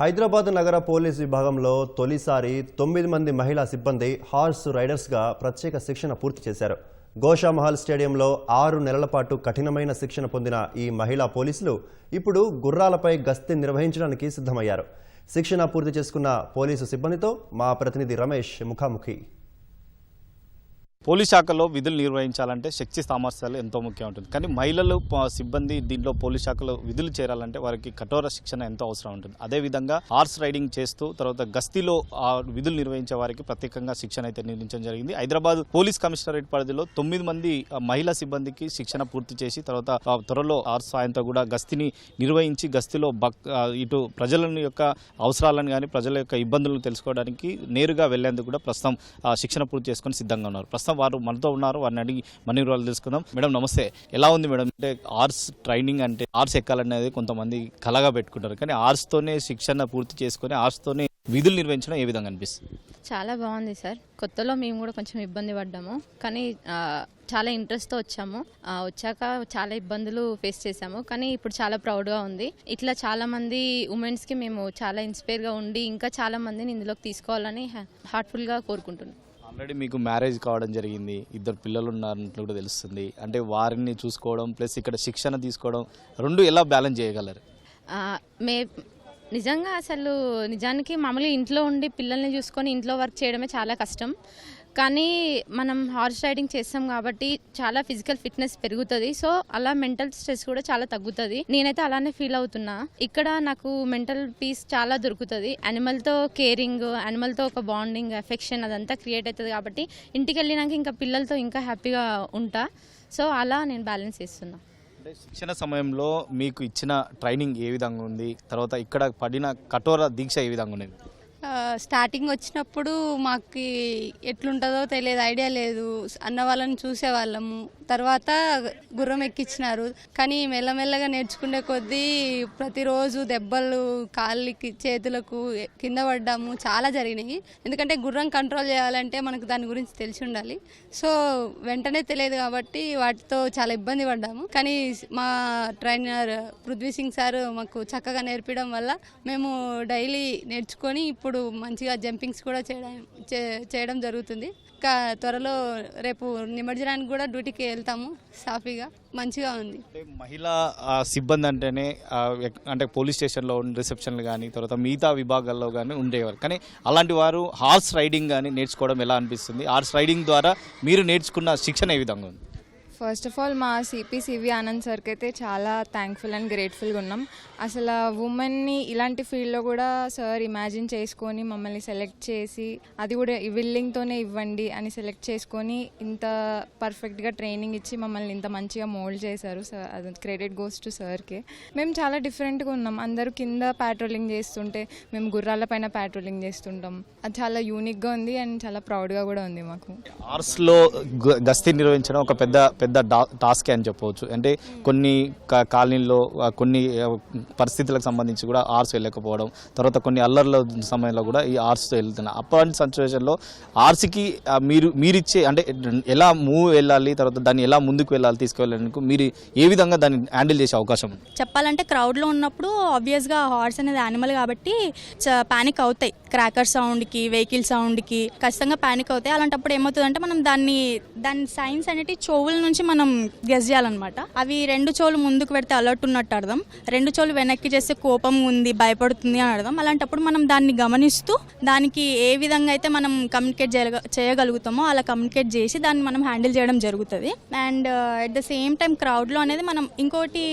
హైదరాబాద్ నగర పోలీస్ విభాగంలో తొలిసారి తొమ్మిది మంది మహిళా సిబ్బంది హార్స్ రైడర్స్గా ప్రత్యేక శిక్షణ పూర్తి చేశారు. గోషామహల్ స్టేడియంలో ఆరు నెలల పాటు కఠినమైన శిక్షణ పొందిన ఈ మహిళా పోలీసులు ఇప్పుడు గుర్రాలపై గస్తీ నిర్వహించడానికి సిద్ధమయ్యారు. శిక్షణ పూర్తి చేసుకున్న పోలీసు సిబ్బందితో మా ప్రతినిధి రమేష్ ముఖాముఖి. పోలీస్ శాఖలో విధులు నిర్వహించాలంటే శక్తి సామర్థ్యాలు ఎంతో ముఖ్యం ఉంటుంది. కానీ మహిళలు సిబ్బంది దీంట్లో పోలీస్ శాఖలో విధులు చేరాలంటే వారికి కఠోర శిక్షణ ఎంతో అవసరం ఉంటుంది. అదేవిధంగా హార్స్ రైడింగ్ చేస్తూ తర్వాత గస్తీలో ఆ విధులు నిర్వహించే వారికి ప్రత్యేకంగా శిక్షణ అయితే నిర్మించడం జరిగింది. హైదరాబాద్ పోలీస్ కమిషనరేట్ పరిధిలో తొమ్మిది మంది మహిళా సిబ్బందికి శిక్షణ పూర్తి చేసి తర్వాత ఆ, త్వరలో హార్స్ సాయంతో కూడా గస్తీని నిర్వహించి గస్తీలో ఇటు ప్రజల యొక్క అవసరాలను కానీ ప్రజల యొక్క ఇబ్బందులను తెలుసుకోవడానికి నేరుగా వెళ్ళేందుకు కూడా ప్రస్తుతం ఆ, శిక్షణ పూర్తి చేసుకొని సిద్ధంగా ఉన్నారు. ప్రస్తుతం వారు మనతో ఉన్నారు. వారిని అడిగి మన వివరాలు తెలుసుకుందాం మేడం నమస్తే. ఎలా ఉంది మేడం? అంటే ఆర్ట్స్ ట్రైనింగ్ అంటే ఆర్ట్స్ ఎక్కాలనేది కొంతమంది కలగా పెట్టుకుంటారు. కానీ ఆర్ట్స్ తోనే శిక్షణ పూర్తి చేసుకొని ఆర్ట్స్ తోనే విధులు నిర్వహించడం ఏ విధంగా అనిపిస్తుంది? చాలా బాగుంది సార్. కొత్తలో మేము కూడా కొంచెం ఇబ్బంది పడ్డాము. కానీ చాలా ఇంట్రెస్ట్తో వచ్చాము. వచ్చాక చాలా ఇబ్బందులు ఫేస్ చేశాము. కానీ ఇప్పుడు చాలా ప్రౌడ్గా ఉంది. ఇట్లా చాలా మంది ఉమెన్స్కి మేము చాలా ఇన్స్పైర్గా ఉండి ఇంకా చాలా మందిని ఇందులోకి తీసుకోవాలని హార్ట్ఫుల్గా కోరుకుంటున్నాం. ఆల్రెడీ మీకు మ్యారేజ్ కావడం జరిగింది ఇద్దరు పిల్లలు ఉన్నారన్నట్లు కూడా తెలుస్తుంది. అంటే వారిని చూసుకోవడం ప్లస్ ఇక్కడ శిక్షణ తీసుకోవడం రెండు ఎలా బ్యాలెన్స్ చేయగలరు? మే నిజంగా అసలు నిజానికి మామూలుగా ఇంట్లో ఉండి పిల్లల్ని చూసుకొని ఇంట్లో వర్క్ చేయడమే చాలా కష్టం. కానీ మనం హార్స్ రైడింగ్ చేస్తాం కాబట్టి చాలా ఫిజికల్ ఫిట్నెస్ పెరుగుతుంది. సో అలా మెంటల్ స్ట్రెస్ కూడా చాలా తగ్గుతుంది. నేనైతే అలానే ఫీల్ అవుతున్నా. ఇక్కడ నాకు మెంటల్ పీస్ చాలా దొరుకుతుంది. యానిమల్తో కేరింగ్ యానిమల్తో ఒక బాండింగ్ ఎఫెక్షన్ అదంతా క్రియేట్ అవుతుంది కాబట్టి ఇంటికి వెళ్ళినాక ఇంకా పిల్లలతో ఇంకా హ్యాపీగా ఉంటా. సో అలా నేను బ్యాలెన్స్ చేస్తున్నా. శిక్షణ సమయంలో మీకు ఇచ్చిన ట్రైనింగ్ ఏ విధంగా ఉంది? తర్వాత ఇక్కడ పడిన కఠోర దీక్ష ఏ విధంగా ఉండేది స్టార్టింగ్ వచ్చినప్పుడు మాకు ఎట్లుంటుందో తెలియదు ఐడియా లేదు. అన్న వాళ్ళని చూసేవాళ్ళము తర్వాత గుర్రం ఎక్కించినారు కానీ మెల్లమెల్లగా నేర్చుకునే కొద్దీ ప్రతిరోజు దెబ్బలు కాళ్ళకి చేతులకు కింద పడ్డాము. చాలా జరిగినాయి. ఎందుకంటే గుర్రం కంట్రోల్ చేయాలంటే మనకు దాని గురించి తెలిసి ఉండాలి. సో వెంటనే తెలియదు కాబట్టి వాటితో చాలా ఇబ్బంది పడ్డాము. కానీ మా ట్రైనర్ పృథ్వీ సింగ్ సార్ మాకు చక్కగా నేర్పించడం వల్ల మేము డైలీ నేర్చుకొని ఇప్పుడు ఇప్పుడు మంచిగా జంపింగ్స్ కూడా చేయడం చే- చేయడం జరుగుతుంది. ఇంకా త్వరలో రేపు నిమజ్జనానికి కూడా డ్యూటీకి వెళ్తాము సాఫీగా. మంచిగా ఉంది. మహిళా సిబ్బంది అంటేనే అంటే పోలీస్ స్టేషన్లో ఉన్న రిసెప్షన్లు కానీ తర్వాత మిగతా విభాగాల్లో కానీ ఉండేవారు. కానీ అలాంటి వారు హార్స్ రైడింగ్ కానీ నేర్చుకోవడం ఎలా అనిపిస్తుంది? హార్స్ రైడింగ్ ద్వారా మీరు నేర్చుకున్న శిక్షణ ఏ విధంగా ఉంది? ఫస్ట్ ఆఫ్ ఆల్ మా సిపి సివి ఆనంద్ సార్కి అయితే చాలా థ్యాంక్ఫుల్ అండ్ గ్రేట్ఫుల్గా ఉన్నాం. అసలు ఉమెన్ని ఇలాంటి ఫీల్డ్లో కూడా సార్ ఇమాజిన్ చేసుకొని మమ్మల్ని సెలెక్ట్ చేసి అది కూడా విల్లింగ్తోనే ఇవ్వండి అని సెలెక్ట్ చేసుకొని ఇంత పర్ఫెక్ట్గా ట్రైనింగ్ ఇచ్చి మమ్మల్ని ఇంత మంచిగా మోల్డ్ చేశారు సార్ అది క్రెడిట్ గోస్ టు సార్కి మేము చాలా డిఫరెంట్గా ఉన్నాం. అందరూ కింద ప్యాట్రోలింగ్ చేస్తుంటే మేము గుర్రాల పైన ప్యాట్రోలింగ్ చేస్తుంటాం. అది చాలా యూనిక్గా ఉంది అండ్ చాలా ప్రౌడ్గా కూడా ఉంది మాకు. ఆర్ట్స్లో గస్తీ నిర్వహించడం ఒక పెద్ద పెద్ద పెద్ద టాస్క్ అని చెప్పవచ్చు. అంటే కొన్ని కాలనీల్లో కొన్ని పరిస్థితులకు సంబంధించి కూడా ఆర్ట్స్ వెళ్ళకపోవడం తర్వాత కొన్ని అల్లర్ల సమయంలో కూడా ఈ ఆర్ట్స్తో వెళ్తున్నాయి అప్పటి సిచ్యువేషన్లో ఆర్స్కి మీరు మీరిచ్చే అంటే ఎలా మూవ్ వెళ్ళాలి తర్వాత దాన్ని ఎలా ముందుకు వెళ్ళాలి తీసుకువెళ్ళడానికి మీరు ఏ విధంగా దాన్ని హ్యాండిల్ చేసే అవకాశం ఉంది? చెప్పాలంటే క్రౌడ్లో ఉన్నప్పుడు ఆబ్వియస్గా హార్స్ అనేది యానిమల్ కాబట్టి పానిక్ అవుతాయి. క్రాకర్ సౌండ్కి వెహికల్ సౌండ్కి ఖచ్చితంగా పానిక్ అవుతాయి. అలాంటప్పుడు ఏమవుతుందంటే మనం దాన్ని దాని సైన్స్ అనేది చెవుల నుంచి మనం గెస్ చేయాలన్నమాట. అవి రెండు చోలు ముందుకు పెడితే అలర్ట్ ఉన్నట్టు అర్థం. రెండు చోలు వెనక్కి చేస్తే కోపం ఉంది భయపడుతుంది అని అర్థం. అలాంటప్పుడు మనం దాన్ని గమనిస్తూ దానికి ఏ విధంగా అయితే మనం కమ్యూనికేట్ చేయగలుగుతామో అలా కమ్యూనికేట్ చేసి దాన్ని మనం హ్యాండిల్ చేయడం జరుగుతుంది. And at the same time క్రౌడ్లో అనేది మనం ఇంకోటి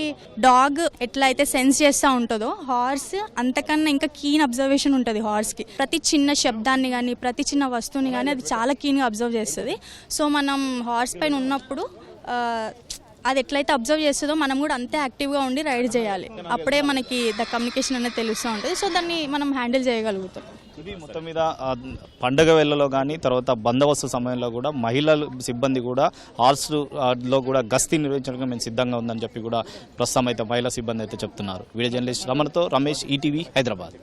డాగ్ ఎట్లా అయితే సెన్స్ చేస్తూ ఉంటుందో హార్స్ అంతకన్నా ఇంకా కీన్ అబ్జర్వేషన్ ఉంటుంది హార్స్కి ప్రతి చిన్న శబ్దాన్ని కానీ ప్రతి చిన్న వస్తువుని కానీ అది చాలా కీన్గా అబ్జర్వ్ చేస్తుంది. సో మనం హార్స్ పైన ఉన్నప్పుడు అది ఎట్లయితే అబ్జర్వ్ చేస్తుందో మనం కూడా అంతే యాక్టివ్గా ఉండి రైడ్ చేయాలి. అప్పుడే మనకి ద కమ్యూనికేషన్ అనేది తెలుస్తూ ఉంటుంది. సో దాన్ని మనం హ్యాండిల్ చేయగలుగుతాం. ఇది మొత్తం మీద పండగ వేళలో కానీ తర్వాత బందోబస్తు సమయంలో కూడా మహిళలు సిబ్బంది కూడా హార్స్లో కూడా గస్తీ నిర్వహించడానికి మేము సిద్ధంగా ఉందని చెప్పి కూడా ప్రస్తుతం అయితే మహిళా సిబ్బంది అయితే చెప్తున్నారు. వీడియో జర్నలిస్ట్ రమణతో రమేష్ ఈటీవీ హైదరాబాద్.